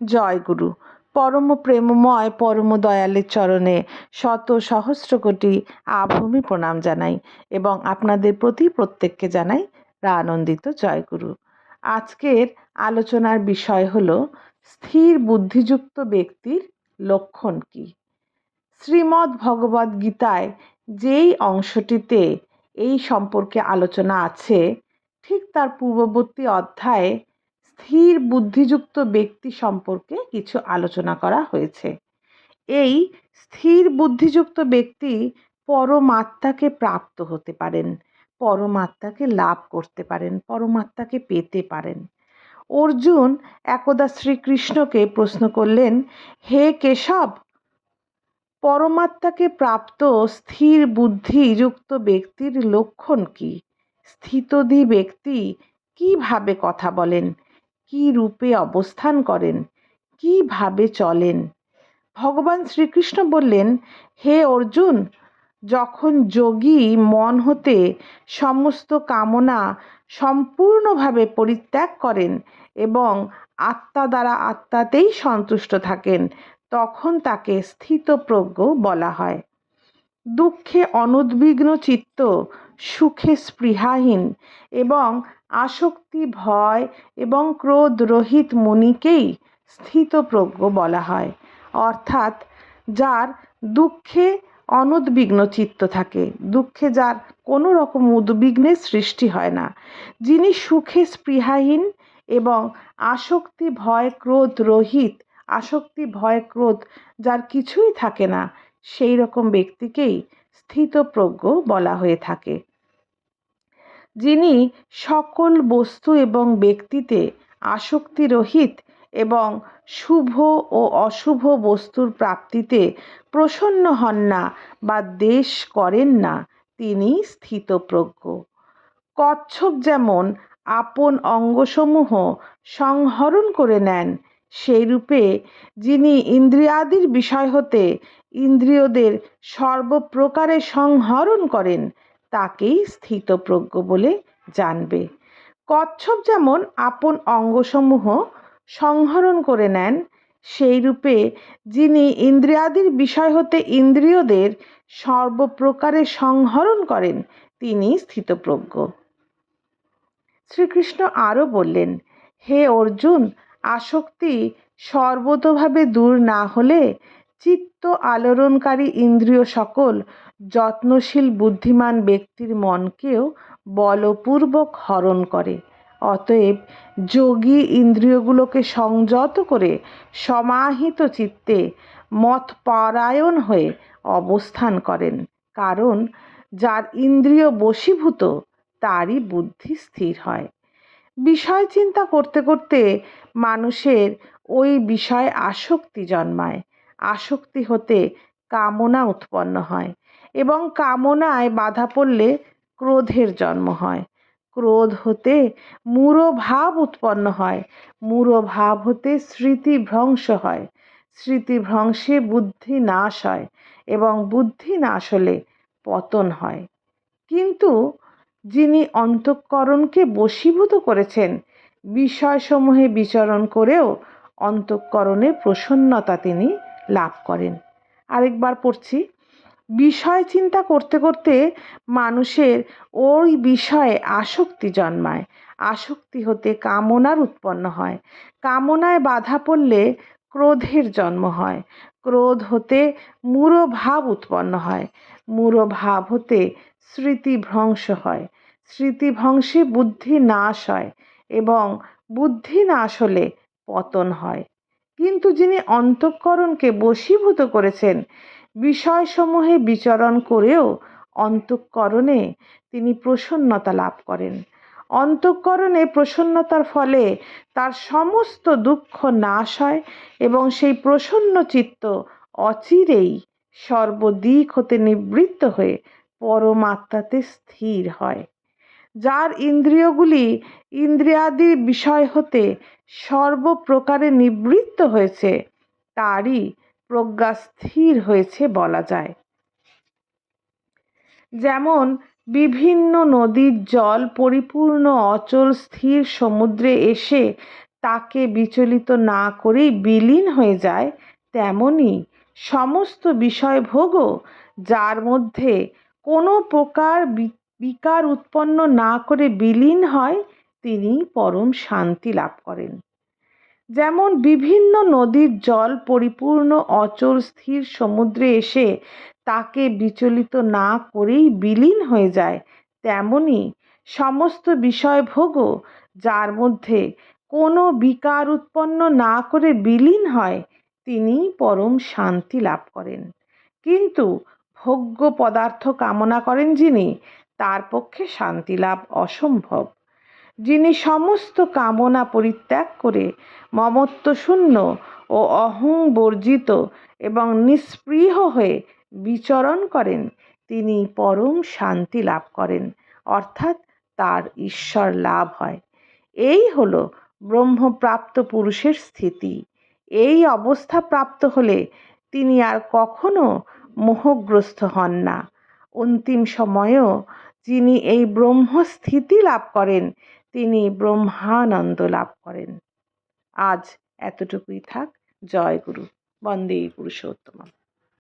জয় গুরু পরম প্রেমময়, পরম দয়ালের চরণে শত সহস্র কোটি আভূমি প্রণাম জানাই এবং আপনাদের প্রতি প্রত্যেককে জানাই রা আনন্দিত জয়গুরু। আজকের আলোচনার বিষয় হল, স্থির বুদ্ধিযুক্ত ব্যক্তির লক্ষণ কি? শ্রীমদ্ ভগবদ গীতায় যেই অংশটিতে এই সম্পর্কে আলোচনা আছে, ঠিক তার পূর্ববর্তী অধ্যায়ে স্থির বুদ্ধিযুক্ত ব্যক্তি সম্পর্কে কিছু আলোচনা করা হয়েছে। এই স্থির বুদ্ধিযুক্ত ব্যক্তি পরমাত্মাকে প্রাপ্ত হতে পারেন, পরমাত্মাকে লাভ করতে পারেন, পরমাত্মাকে পেতে পারেন। অর্জুন একদা শ্রীকৃষ্ণকে প্রশ্ন করলেন, হে কেশব, পরমাত্মাকে প্রাপ্ত স্থির বুদ্ধিযুক্ত ব্যক্তির লক্ষণ কি? স্থিতধি ব্যক্তি কীভাবে কথা বলেন? কি রূপে অবস্থান করেন? কীভাবে চলেন? ভগবান শ্রীকৃষ্ণ বললেন, হে অর্জুন, যখন যোগী মন হতে সমস্ত কামনা সম্পূর্ণভাবে পরিত্যাগ করেন এবং আত্মা দ্বারা আত্মাতেই সন্তুষ্ট থাকেন, তখন তাকে স্থিতপ্রজ্ঞ বলা হয়। দুঃখে অনুদ্বিগ্ন চিত্ত সুখে স্পৃহাহীন এবং আসক্তি, ভয় এবং ক্রোধ রহিত মুনিকেই স্থিতপ্রজ্ঞ বলা হয়। অর্থাৎ যার দুঃখে অনুদ্বিগ্ন চিত্ত থাকে, দুঃখে যার কোনো রকম উদ্বিগ্নের সৃষ্টি হয় না। যিনি সুখে স্পৃহাহীন এবং আসক্তি, ভয়, ক্রোধ রহিত, আসক্তি, ভয়, ক্রোধ যার কিছুই থাকে না সেই রকম ব্যক্তিকেই স্থিতপ্রজ্ঞ বলা হয়ে থাকে। যিনি সকল বস্তু এবং ব্যক্তিতে আসক্তিরহিত এবং শুভ ও অশুভ বস্তুর প্রাপ্তিতে প্রসন্ন হন না বা দেশ করেন না, তিনি স্থিতপ্রজ্ঞ। কচ্ছপ যেমন আপন অঙ্গসমূহ সংহরণ করে নেন, সেইরূপে যিনি ইন্দ্রিয়াদির বিষয় হতে ইন্দ্রিয়দের সর্বপ্রকারে সংহরণ করেন তাকেই স্থিতপ্রজ্ঞ বলে জানবে। কচ্ছপ যেমন আপন অঙ্গসমূহ সংহরণ করে নেন সেই রূপে যিনি ইন্দ্রিয়াদির বিষয় হতে ইন্দ্রিয়দের সর্বপ্রকারে সংহরণ করেন, তিনি স্থিতপ্রজ্ঞ। শ্রীকৃষ্ণ আরও বললেন, হে অর্জুন, আসক্তি সর্বতোভাবে দূর না হলে চিত্ত আলোড়নকারী ইন্দ্রিয় সকল যত্নশীল বুদ্ধিমান ব্যক্তির মনকেও বলপূর্বক হরণ করে। অতএব যোগী ইন্দ্রিয়গুলোকে সংযত করে সমাহিত চিত্তে মতপরায়ণ হয়ে অবস্থান করেন, কারণ যার ইন্দ্রিয় বশীভূত, তারই বুদ্ধি স্থির হয়। বিষয় চিন্তা করতে করতে মানুষের ওই বিষয়ে আসক্তি জন্মায়। আসক্তি হতে কামনা উৎপন্ন হয় এবং কামনায় বাধা পড়লে ক্রোধের জন্ম হয়। ক্রোধ হতে মূঢ়ভাব উৎপন্ন হয়। মূঢ়ভাব হতে স্মৃতিভ্রংশ হয়। স্মৃতিভ্রংশে বুদ্ধি নাশ হয় এবং বুদ্ধি নাশ হলে পতন হয়। কিন্তু যিনি অন্তঃকরণকে বশীভূত করেছেন, বিষয়সমূহে বিচরণ করেও অন্তঃকরণে প্রসন্নতা তিনি লাভ করেন। আরেকবার পড়ছি। বিষয় চিন্তা করতে করতে মানুষের ওই বিষয়ে আসক্তি জন্মায়। আসক্তি হতে কামনার উৎপন্ন হয়। কামনায় বাধা পড়লে ক্রোধের জন্ম হয়। ক্রোধ হতে মূঢ়ভাব উৎপন্ন হয়। মূঢ়ভাব হতে স্মৃতিভ্রংশ হয়। স্মৃতিভ্রংশে বুদ্ধি নাশ হয় এবং বুদ্ধি নাশ হলে পতন হয়। কিন্তু যিনি অন্তঃকরণকে বশীভূত করেছেন, বিষয়সমূহে বিচরণ করেও অন্তঃকরণে তিনি প্রসন্নতা লাভ করেন। অন্তঃকরণে প্রসন্নতার ফলে তার সমস্ত দুঃখ নাশ হয় এবং সেই প্রসন্ন চিত্ত অচিরেই সর্বদিক হতে নিবৃত্ত হয়ে পরমাত্মাতে স্থির হয়। যার ইন্দ্রিয়গুলি ইন্দ্রিয়াদি বিষয় হতে সর্বপ্রকারে নিবৃত্ত হয়েছে, তারই প্রজ্ঞা স্থির হয়েছে বলা যায়। যেমন বিভিন্ন নদীর জল পরিপূর্ণ অচল স্থির সমুদ্রে এসে তাকে বিচলিত না করেই বিলীন হয়ে যায়, তেমনি সমস্ত বিষয়ভোগও যার মধ্যে কোনো প্রকার বিকার উৎপন্ন না করে বিলীন হয় তিনি পরম শান্তি লাভ করেন। যেমন বিভিন্ন নদীর জল পরিপূর্ণ অচল স্থির সমুদ্রে এসে তাকে বিচলিত না করেই বিলীন হয়ে যায়, তেমনি সমস্ত বিষয়ভোগও যার মধ্যে কোনো বিকার উৎপন্ন না করে বিলীন হয় তিনি পরম শান্তি লাভ করেন। কিন্তু ভোগ্য পদার্থ কামনা করেন যিনি তার পক্ষে শান্তি লাভ অসম্ভব। যিনি সমস্ত কামনা পরিত্যাগ করে মমত্ব শূন্য ও অহং বর্জিত এবং নিস্পৃহ হয়ে বিচরণ করেন, তিনি পরম শান্তি লাভ করেন, অর্থাৎ তার ঈশ্বর লাভ হয়। এই হল ব্রহ্মপ্রাপ্ত পুরুষের স্থিতি। এই অবস্থা প্রাপ্ত হলে তিনি আর কখনো মোহগ্রস্ত হন না। অন্তিম সময়েও যিনি এই ব্রহ্মস্থিতি লাভ করেন, তিনি ব্রহ্মানন্দ লাভ করেন। আজ এতটুকুই থাক। জয় গুরু। বন্দে পুরুষোত্তম